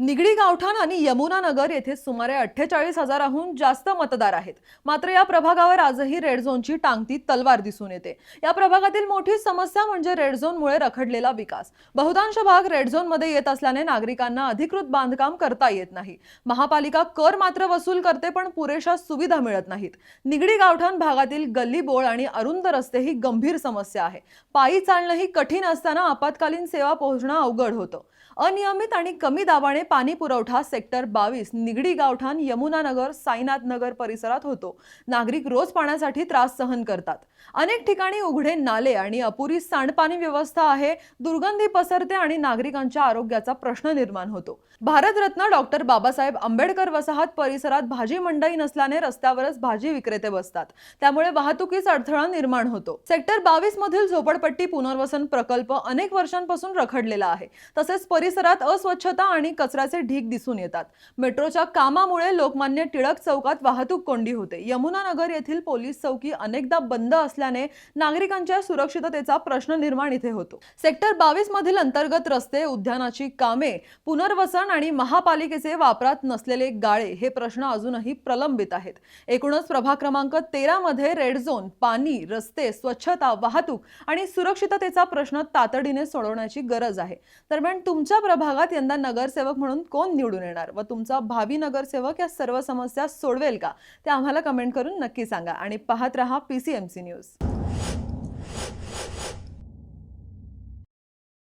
निगडी गावठाण आणि यमुनानगर येथे सुमारे अठ्ठेचाळीस हजाराहून जास्त मतदार आहेत. मात्र या प्रभागावर आजही रेड झोनची टांगती तलवार दिसून येते. या प्रभागातील मोठी समस्या म्हणजे रेड झोनमुळे रखडलेला विकास. बहुतांश भाग रेड झोनमध्ये येत असल्याने नागरिकांना अधिकृत बांधकाम करता येत नाही. महापालिका कर मात्र वसूल करते पण पुरेशा सुविधा मिळत नाहीत. निगडी गावठाण भागातील गल्ली बोळ आणि अरुंद रस्ते ही गंभीर समस्या आहे. पायी चालणंही कठीण असताना आपत्कालीन सेवा पोहोचणं अवघड होतं. अनियमित आणि कमी दाबाने पाणी पुरवठा सेक्टर बावीस निगडी गावठाण यमुनानगर साईनाथ नगर परिसरात होतो. नागरिक रोज पाण्यासाठी त्रास सहन करतात. अनेक ठिकाणी उघडे नाले आणि अपुरी सांडपाणी व्यवस्था आहे. दुर्गंधी पसरते आणि नागरिकांच्या आरोग्याचा प्रश्न निर्माण होतो. भारतरत्न डॉक्टर बाबासाहेब आंबेडकर वसाहत परिसरात भाजी मंडई नसल्याने रस्त्यावरच भाजी विक्रेते बसतात. त्यामुळे वाहतुकीस अडथळा निर्माण होतो. सेक्टर बावीस मधील झोपडपट्टी पुनर्वसन प्रकल्प अनेक वर्षांपासून रखडलेला आहे. तसेच परिसरात अस्वच्छता आणि कचरा कचऱ्याचे ढीग दिसून येतात. मेट्रोच्या कामामुळे लोकमान्य टिळक चौकात वाहतूक कोंडी होते. यमुनानगर येथील पोलीस चौकी अनेकदा बंद असल्याने नागरिकांच्या सुरक्षिततेचा प्रश्न निर्माण इथे होतो. सेक्टर बावीस मधील अंतर्गत रस्ते उद्यानाची कामे पुनर्वसन आणि महापालिकेचे वापरात नसलेले गाळे हे प्रश्न अजूनही प्रलंबित आहेत. एकूणच प्रभाग क्रमांक तेरा मध्ये रेड झोन पाणी रस्ते स्वच्छता वाहतूक आणि सुरक्षिततेचा प्रश्न तातडीने सोडवण्याची गरज आहे. दरम्यान तुमच्या प्रभागात यंदा नगरसेवक म्हणून कोण निवडून येणार? व तुमचा भावी नगरसेवक या सर्व समस्या सोडवेल का? ते आम्हाला कमेंट करून नक्की सांगा. आणि पाहत रहा पीसीएमसी न्यूज